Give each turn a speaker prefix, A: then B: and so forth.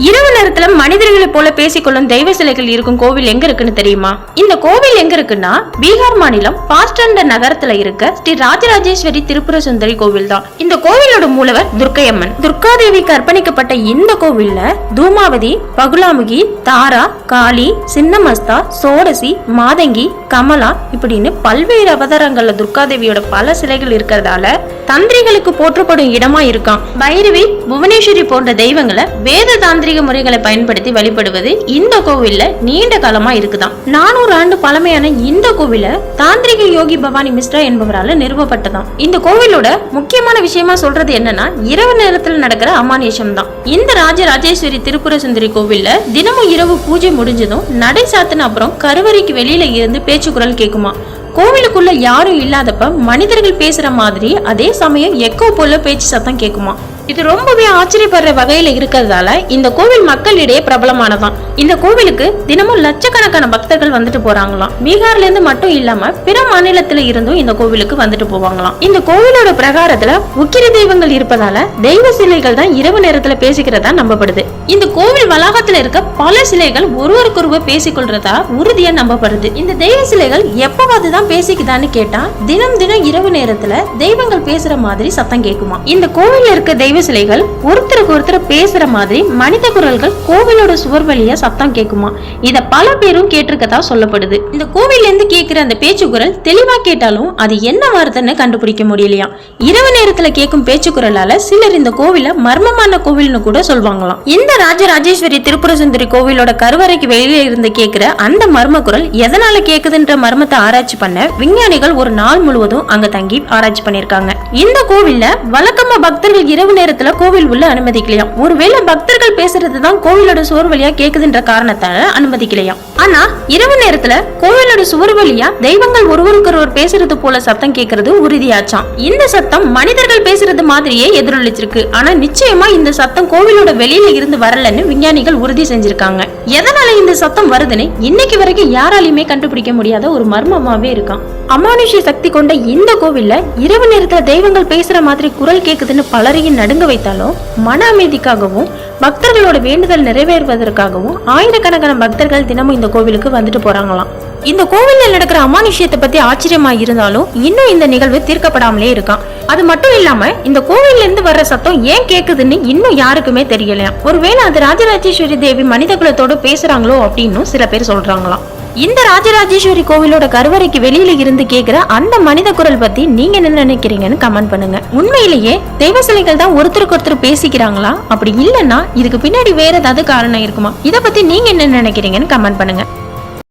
A: இரவு நேரத்துல மனிதர்களை போல பேசிக்கொள்ளும் தெய்வ சிலைகள் இருக்கும் கோவில் எங்க இருக்குன்னு தெரியுமா? இந்த கோவில் எங்க இருக்குன்னா பீகார் மாநிலம் பாஸ்டண்ட நகரத்துல இருக்க ஸ்ரீ ராஜராஜேஸ்வரி திருப்புர சுந்தரி கோவில் தான் இந்த கோவிலோட மூலவர் துர்க்கையம்மன். துர்காதேவிக்கு அர்ப்பணிக்கப்பட்ட இந்த கோவில்ல தூமாவதி பகுலாமுகி தாரா காளி சின்னமஸ்தா சோடசி மாதங்கி கமலா இப்படின்னு பல்வேறு அவதாரங்கள்ல துர்காதேவியோட பல சிலைகள் இருக்கிறதால தந்திரிகளுக்கு போற்றப்படும் இடமா இருக்கான் பைரவி புவனேஸ்வரி போன்ற தெய்வங்களை வேத தாந்திரிக முறைகளை பயன்படுத்தி வழிபடுவது இந்த கோவில்ல நீண்ட காலமா இருக்குதான் நானூறு ஆண்டு பழமையான இந்த கோவில தாந்திரிக யோகி பவானி மிஸ்ரா என்பவரால நிறுவப்பட்டதாம். இந்த கோவிலோட முக்கியமான விஷயமா சொல்றது என்னன்னா இரவு நேரத்துல நடக்கிற அமானுஷம் தான் இந்த ராஜராஜேஸ்வரி திருப்புர சுந்தரி கோவில்ல தினமும் இரவு பூஜை முடிஞ்சதும் நடை சாத்தின அப்புறம் கருவறைக்கு வெளியில இருந்து பேச்சு குரல் கேக்குமா. கோவிலுக்குள்ள யாரும் இல்லாதப்ப மனிதர்கள் பேசுற மாதிரி அதே சமயம் எக்கோ போல பேச்சு சத்தம் கேக்குமா. இது ரொம்பவே ஆச்சரியப்படுற வகையில இருக்கிறதால இந்த கோவில் மக்களிடையே பிரபலமானதான். இந்த கோவிலுக்கு தினமும் லட்சக்கணக்கான பக்தர்கள் வந்துட்டு போறாங்களாம். பீகார்ல இருந்து மட்டும் இல்லாம பிற மாநிலத்துல இருந்தும் இந்த கோவிலுக்கு வந்துட்டு போவாங்களாம். இந்த கோவிலோட பிரகாரத்துல உக்கிர தெய்வங்கள் இருப்பதால தெய்வ சிலைகள் தான் இரவு நேரத்துல பேசிக்கிறதா நம்பப்படுது. இந்த கோவில் வளாகத்துல இருக்க பல சிலைகள் ஒருவருக்கொருவர் பேசிக்கொள்றதா உறுதியா நம்பப்படுது. இந்த தெய்வ சிலைகள் எப்பவாது தான் பேசிக்குதான்னு கேட்டா தினம் தினம் இரவு நேரத்துல தெய்வங்கள் பேசுற மாதிரி சத்தம் கேக்குமா இந்த கோவில்ல இருக்க தெய்வ சிலைகள் ஒருத்தருக்கு ஒருத்தர் பேசுற மாதிரி மனித குரல்கள் கோவிலோட சுவர் வழியா சத்தம் கேட்குமா இத பல பேரும் கேட்டிருக்கதா சொல்லப்படுது. இந்த கோவில்ல இருந்து கேட்கிற அந்த பேச்சு குரல் தெளிவா கேட்டாலும் அது என்ன வார்த்தைன்னு கண்டுபிடிக்க முடியலையா? இரவு நேரத்துல கேட்கும் பேச்சு குரலால சிலர் இந்த கோவில மர்மமான கோவில்னு கூட சொல்வாங்களாம். இந்த ராஜராஜேஸ்வரி திருப்புர சுந்தரி கோவிலோட கருவறைக்கு வெளியில இருந்து கேட்கிற அந்த மர்ம குரல் எதனால கேக்குதுன்ற மர்மத்தை ஆராய்ச்சி பண்ண விஞ்ஞானிகள் ஒரு நாள் முழுவதும் அங்க தங்கி ஆராய்ச்சி பண்ணிருக்காங்க. இந்த கோவில்ல வழக்கமா பக்தர்கள் இரவு நேரத்துல கோவில் உள்ள அனுமதிக்கலையாம். ஒருவேளை பக்தர்கள் பேசுறதுதான் கோவிலோட சுவர் வழியா கேக்குதுன்ற காரணத்தால அனுமதிக்கலையாம். ஆனா இரவு நேரத்துல கோவிலோட சுவர் வழியா தெய்வங்கள் ஒருவருக்கொருவர் பேசுறது போல சத்தம் கேக்குறது உறுதியாச்சாம். இந்த சத்தம் மனிதர்கள் பேசுறது மாதிரியே எதிரொலிச்சிருக்கு. ஆனா நிச்சயமா இந்த சத்தம் கோவிலோட வெளியில இருந்து வரலன்னு விஞ்ஞானிகள் உறுதி செஞ்சிருக்காங்க. எதனால இந்த சத்தம் வருதுன்னு இன்னைக்கு வரைக்கும் யாராலையுமே கண்டுபிடிக்க முடியாத ஒரு மர்மமாவே இருக்கான் அமானுஷ்ய சக்தி கொண்ட இந்த கோவில்ல இரவு நேரத்துல தெய்வங்கள் பேசுற மாதிரி குரல் கேக்குதுன்னு பலரையும் நடுங்க வைத்தாலும் மன அமைதிக்காகவும் பக்தர்களோட வேண்டுதல் நிறைவேறுவதற்காகவும் ஆயிரக்கணக்கான பக்தர்கள் தினமும் இந்த கோவிலுக்கு வந்துட்டு போறாங்களாம். இந்த கோவிலில் நடக்கிற அமானுஷ்யத்தை பத்தி ஆச்சரியமா இருந்தாலும் இன்னும் இந்த நிகழ்வு தீர்க்கப்படாமலே இருக்கான் அது மட்டும் இல்லாம இந்த கோவில்ல இருந்து வர்ற சத்தம் ஏன் கேக்குதுன்னு இன்னும் யாருக்குமே தெரியலையாம். ஒருவேளை அது ராஜராஜேஸ்வரி தேவி மனித குலத்தோட பேசுறாங்களோ அப்படின்னு சில பேர் சொல்றாங்களாம். இந்த ராஜராஜேஸ்வரி கோவிலோட கருவறைக்கு வெளியில இருந்து கேக்குற அந்த மனித குரல் பத்தி நீங்க என்ன நினைக்கிறீங்கன்னு கமெண்ட் பண்ணுங்க. உண்மையிலேயே தெய்வ சிலைகள் தான் ஒருத்தருக்கு ஒருத்தர் பேசிக்கிறாங்களா? அப்படி இல்லைன்னா இதுக்கு பின்னாடி வேற ஏதாவது காரணம் இருக்குமா? இத பத்தி நீங்க என்ன நினைக்கிறீங்கன்னு கமெண்ட் பண்ணுங்க.